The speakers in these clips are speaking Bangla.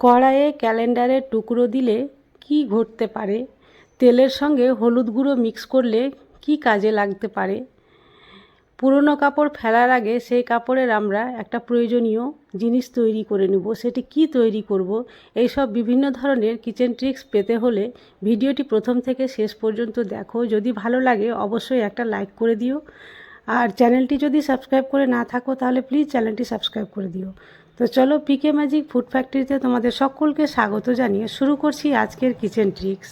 কড়াইয়ে ক্যালেন্ডারের টুকরো দিলে কি ঘটতে পারে? তেলের সঙ্গে হলুদ গুঁড়ো মিক্স করলে কি কাজে লাগতে পারে? পুরনো কাপড় ফেলার আগে সেই কাপড়ের আমরা একটা প্রয়োজনীয় জিনিস তৈরি করে নেব। সেটি কি তৈরি করব? এই সব বিভিন্ন ধরনের কিচেন ট্রিক্স পেতে হলে ভিডিওটি প্রথম থেকে শেষ পর্যন্ত দেখো। যদি ভালো লাগে অবশ্যই একটা লাইক করে দিও। আর চ্যানেলটি যদি সাবস্ক্রাইব করে না থাকো তাহলে প্লিজ চ্যানেলটি সাবস্ক্রাইব করে দিও। তো চলো পিকে ম্যাজিক ফুড ফ্যাক্টরিতে তোমাদের সকলকে স্বাগত জানিয়ে শুরু করছি আজকের কিচেন ট্রিক্স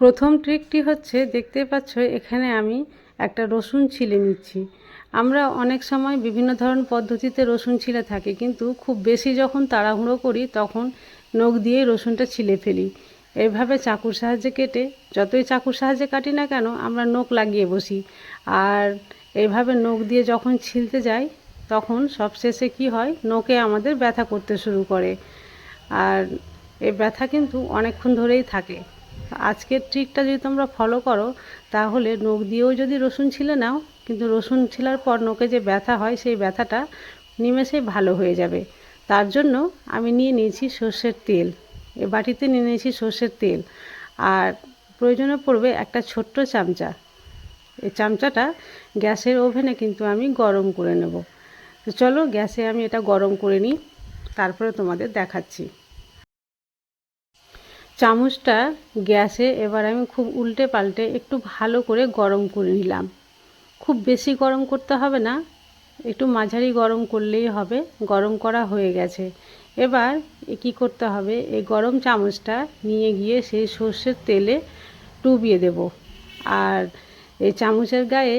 প্রথম ট্রিকটি হচ্ছে, দেখতে পাচ্ছ এখানে আমি একটা রসুন ছিলে নিচ্ছি। আমরা অনেক সময় বিভিন্ন ধরনের পদ্ধতিতে রসুন ছিলে থাকি, কিন্তু খুব বেশি যখন তাড়াহুড়ো করি, তখন নখ দিয়েই রসুনটা ছিলে ফেলি। এভাবে চাকুর সাহায্যে কেটে, যতই চাকুর সাহায্যে কাটি না কেন, আমরা নখ লাগিয়ে বসি। আর এভাবে নখ দিয়ে যখন ছিলতে যাই তখন সবশেষে কি হয়? নোকে আমাদের ব্যথা করতে শুরু করে। আর এই ব্যথা কিন্তু অনেকক্ষণ ধরেই থাকে। আজকের ট্রিকটা যদি তোমরা ফলো করো, তাহলে নখ দিয়েও যদি রসুন ছিলে নাও, কিন্তু রসুন ছিলার পর নোকে যে ব্যথা হয়, সেই ব্যথাটা নিমেষে ভালো হয়ে যাবে। তার জন্য আমি নিয়ে নিয়েছি সর্ষের তেল। এ বাটিতে নিয়ে নিয়েছি সর্ষের তেল। আর প্রয়োজনে পড়বে একটা ছোট্ট চামচা। এই চামচাটা গ্যাসের ওভেনে কিন্তু আমি গরম করে নেব। তো চলো গ্যাসে আমি এটা গরম করে নিই, তারপরে তোমাদের দেখাচ্ছি। চামচটা গ্যাসে এবার আমি খুব উল্টে পাল্টে একটু ভালো করে গরম করে নিলাম। খুব বেশি গরম করতে হবে না, একটু মাঝারি গরম করলেই হবে, গরম করা হয়ে গেছে। এবার কি করতে হবে, এই গরম চামচটা নিয়ে গিয়ে সেই সর্ষের তেলে ডুবিয়ে দেব। আর এই চামচের গায়ে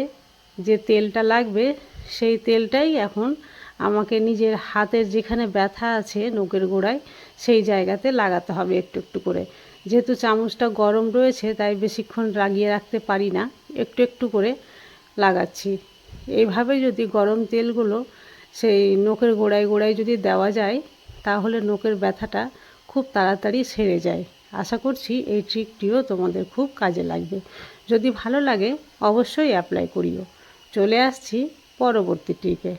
যে তেলটা লাগবে সেই তেলটাই এখন আমাকে নিজের হাতের যেখানে ব্যথা আছে নখের গোড়ায়, সেই জায়গাতে লাগাতে হবে একটু একটু করে। যেহেতু চামচটা গরম রয়েছে, তাই বেশিক্ষণ লাগিয়ে রাখতে পারি না। একটু একটু করে লাগাচ্ছি। এইভাবে যদি গরম তেলগুলো সেই নখের গোড়ায় গোড়ায় যদি দেওয়া যায়, তাহলে নখের ব্যথাটা খুব তাড়াতাড়ি সেরে যায়। আশা করছি এই ট্রিকটিও তোমাদের খুব কাজে লাগবে। যদি ভালো লাগে, অবশ্যই অ্যাপ্লাই করিও। চলে আসছি পরবর্তী ট্রিকে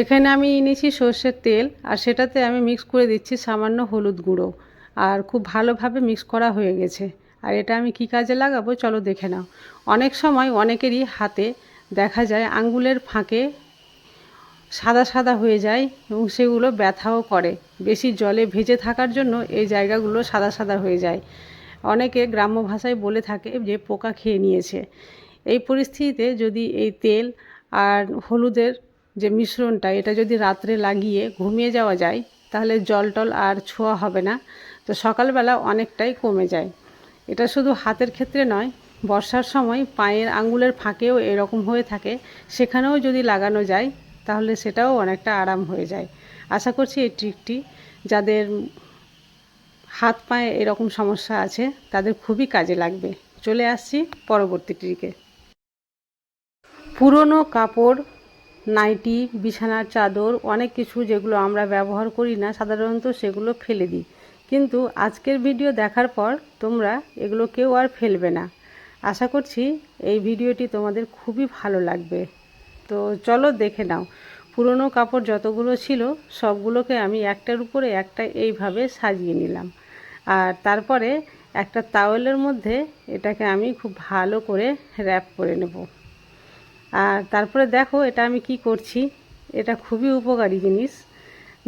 এখানে আমি এনেছি সর্ষের তেল, আর সেটাতে আমি মিক্স করে দিচ্ছি সামান্য হলুদ গুঁড়ো। আর খুব ভালোভাবে মিক্স করা হয়ে গেছে। আর এটা আমি কি কাজে লাগাবো? চলো দেখে নাও। অনেক সময় অনেকেরই হাতে দেখা যায় আঙ্গুলের ফাঁকে সাদা সাদা হয়ে যায় এবং সেগুলো ব্যথাও করে। বেশি জলে ভেজে থাকার জন্য এই জায়গাগুলো সাদা সাদা হয়ে যায়। অনেকে গ্রাম্য ভাষায় বলে থাকে যে পোকা খেয়ে নিয়েছে। এই পরিস্থিতিতে যদি এই তেল আর হলুদের যে মিশ্রণটা, এটা যদি রাত্রে লাগিয়ে ঘুমিয়ে যাওয়া যায়, তাহলে জল টল আর ছোঁয়া হবে না। তো সকালবেলা অনেকটাই কমে যায়। এটা শুধু হাতের ক্ষেত্রে নয়, বর্ষার সময় পায়ের আঙ্গুলের ফাঁকেও এরকম হয়ে থাকে। সেখানেও যদি লাগানো যায়, তাহলে সেটাও অনেকটা আরাম হয়ে যায়। আশা করছি এই ট্রিকটি যাদের হাত পায়ে এরকম সমস্যা আছে, তাদের খুবই কাজে লাগবে। চলে আসছি পরবর্তী ট্রিকে। পুরনো কাপড়, নাইটি, বিছানার চাদর, অনেক কিছু যেগুলো আমরা ব্যবহার করি না, সাধারণত সেগুলো ফেলে দিই। কিন্তু আজকের ভিডিও দেখার পর তোমরা এগুলো কেউ আর ফেলবে না। আশা করছি এই ভিডিওটি তোমাদের খুবই ভালো লাগবে। তো চলো দেখে নাও, পুরনো কাপড় যতগুলো ছিল, সবগুলোকে আমি একটার উপরে একটা এইভাবে সাজিয়ে নিলাম। আর তারপরে একটা তাওয়েলের মধ্যে এটাকে আমি খুব ভালো করে র্যাপ করে নেব। আর তারপরে দেখো এটা আমি কি করছি। এটা খুবই উপকারী জিনিস,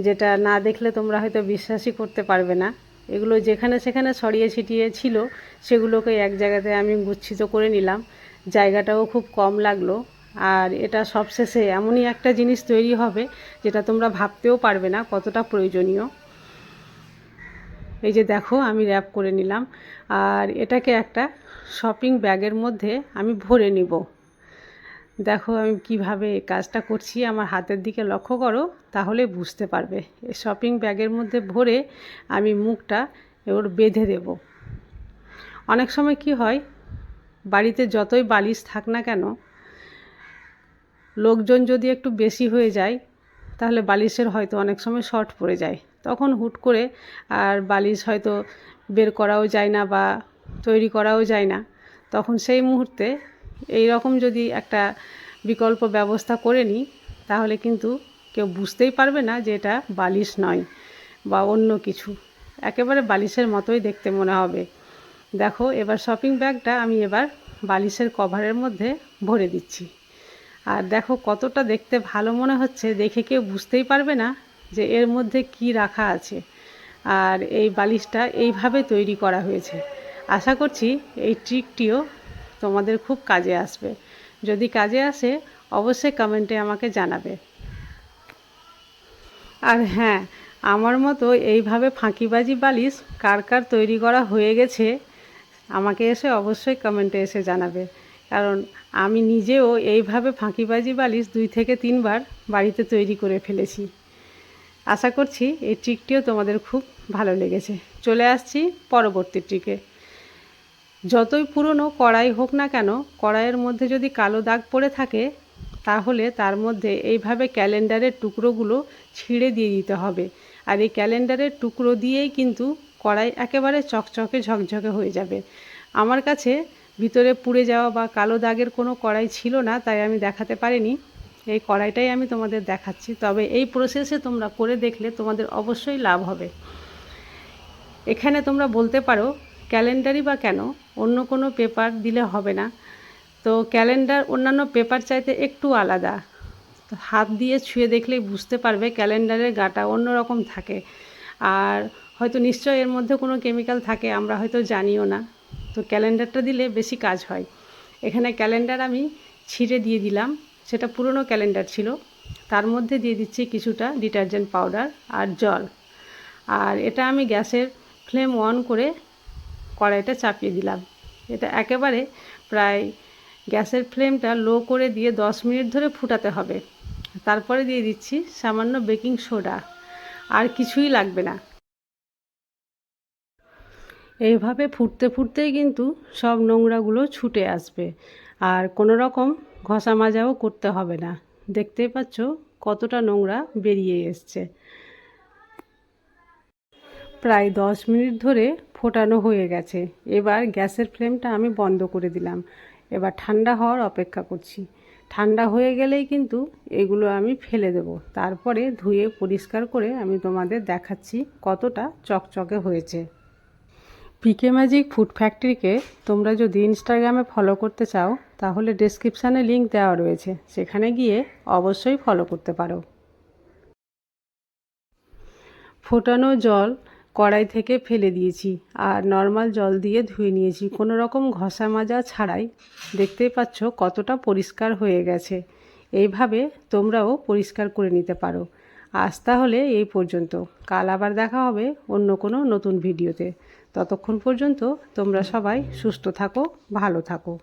যেটা না দেখলে তোমরা হয়তো বিশ্বাসই করতে পারবে না। এগুলো যেখানে সেখানে ছড়িয়ে ছিটিয়ে ছিল, সেগুলোকে এক জায়গাতে আমি গুচ্ছিত করে নিলাম। জায়গাটাও খুব কম লাগল। আর এটা সবশেষে এমনই একটা জিনিস তৈরি হবে, যেটা তোমরা ভাবতেও পারবে না কতটা প্রয়োজনীয়। এই যে দেখো, আমি র্যাপ করে নিলাম। আর এটাকে একটা শপিং ব্যাগের মধ্যে আমি ভরে নিব। দেখো আমি কীভাবে কাজটা করছি, আমার হাতের দিকে লক্ষ্য করো, তাহলে বুঝতে পারবে। শপিং ব্যাগের মধ্যে ভরে আমি মুখটা ওর বেঁধে দেব। অনেক সময় কি হয়, বাড়িতে যতই বালিশ থাক না কেন, লোকজন যদি একটু বেশি হয়ে যায়, তাহলে বালিশের হয়তো অনেক সময় শর্ট পড়ে যায়। তখন হুট করে আর বালিশ হয়তো বের করাও যায় না বা তৈরি করাও যায় না। তখন সেই মুহূর্তে এই রকম যদি একটা বিকল্প ব্যবস্থা করে নিই, তাহলে কিন্তু কেউ বুঝতেই পারবে না যে এটা বালিশ নয় বা অন্য কিছু। একেবারে বালিশের মতোই দেখতে মনে হবে। দেখো, এবার শপিং ব্যাগটা আমি এবার বালিশের কভারের মধ্যে ভরে দিচ্ছি। আর দেখো, কতটা দেখতে ভালো মনে হচ্ছে, দেখে কেউ বুঝতেই পারবে না যে এর মধ্যে কি রাখা আছে। আর এই বালিশটা এইভাবে তৈরি করা হয়েছে। আশা করছি এই ট্রিকটিও তোমাদের খুব কাজে আসবে। যদি কাজে আসে, অবশ্যই কমেন্টে আমাকে জানাবে। আর হ্যাঁ আমার মতো এইভাবে ফাঁকিবাজি বালিশ কার কার তৈরি করা হয়ে গেছে, আমাকে এসে অবশ্যই কমেন্টে এসে জানাবে। কারণ আমি নিজেও এইভাবে ফাঁকিবাজি বালিশ দুই থেকে তিনবার বাড়িতে তৈরি করে ফেলেছি। আশা করছি এই ট্রিকটিও তোমাদের খুব ভালো লেগেছে। চলে আসছি পরবর্তী ট্রিকে যতই পুরনো কড়াই হোক না কেন, কড়াইয়ের মধ্যে যদি কালো দাগ পড়ে থাকে, তাহলে তার মধ্যে এইভাবে ক্যালেন্ডারের টুকরোগুলো ছিঁড়ে দিয়ে দিতে হবে। আর এই ক্যালেন্ডারের টুকরো দিয়েই কিন্তু কড়াই একেবারে চকচকে ঝকঝকে হয়ে যাবে। আমার কাছে ভিতরে পুড়ে যাওয়া বা কালো দাগের কোনো কড়াই ছিল না, তাই আমি দেখাতে পারিনি। এই কড়াইটাই আমি তোমাদের দেখাচ্ছি। তবে এই প্রসেসে তোমরা করে দেখলে তোমাদের অবশ্যই লাভ হবে। এখানে তোমরা বলতে পারো ক্যালেন্ডারই বা কেন? অন্য কোনো পেপার দিলে হবে না। তো ক্যালেন্ডার অন্যান্য পেপার চাইতে একটু আলাদা। হাত দিয়ে ছুঁয়ে দেখলেই বুঝতে পারবে ক্যালেন্ডারের গাটা অন্য রকম থাকে। আর হয়তো নিশ্চয় এর মধ্যে কোনো কেমিক্যাল থাকে, আমরা হয়তো জানিও না। তো ক্যালেন্ডারটা দিলে বেশি কাজ হয়। এখানে ক্যালেন্ডার আমি ছিঁড়ে দিয়ে দিলাম। সেটা পুরনো ক্যালেন্ডার ছিল। তার মধ্যে দিয়ে দিচ্ছি কিছুটা ডিটারজেন্ট পাউডার আর জল। আর এটা আমি গ্যাসের ফ্লেম অন করে কড়াইটা চাপিয়ে দিলাম। এটা একেবারে প্রায় গ্যাসের ফ্লেমটা লো করে দিয়ে দশ মিনিট ধরে ফুটাতে হবে। তারপরে দিয়ে দিচ্ছি সামান্য বেকিং সোডা। আর কিছুই লাগবে না। এইভাবে ফুটতে ফুটতেই কিন্তু সব নোংরাগুলো ছুটে আসবে। আর কোনো রকম ঘষা মাজাও করতে হবে না। দেখতেই পাচ্ছ কতটা নোংরা বেরিয়ে এসছে। প্রায় দশ মিনিট ধরে ফোটানো হয়ে গেছে। এবার গ্যাসের ফ্লেমটা আমি বন্ধ করে দিলাম। এবার ঠান্ডা হওয়ার অপেক্ষা করছি। ঠান্ডা হয়ে গেলেই কিন্তু এগুলো আমি ফেলে দেব। তারপরে ধুয়ে পরিষ্কার করে আমি তোমাদের দেখাচ্ছি কতটা চকচকে হয়েছে। পিকে ম্যাজিক ফুড ফ্যাক্টরিকে তোমরা যদি ইনস্টাগ্রামে ফলো করতে চাও, তাহলে ডেসক্রিপশানে লিঙ্ক দেওয়া রয়েছে। সেখানে গিয়ে অবশ্যই ফলো করতে পারো। ফোটানো জল কড়াই থেকে ফেলে দিয়েছি আর নর্মাল জল দিয়ে ধুয়ে নিয়েছি। কোনো রকম ঘষা মাজা ছাড়াই দেখতেই পাচ্ছ কতটা পরিষ্কার হয়ে গেছে। এইভাবে তোমরাও পরিষ্কার করে নিতে পারো। আজ তাহলে এই পর্যন্ত। কাল আবার দেখা হবে অন্য কোনো নতুন ভিডিওতে। ততক্ষণ পর্যন্ত তোমরা সবাই সুস্থ থাকো, ভালো থাকো।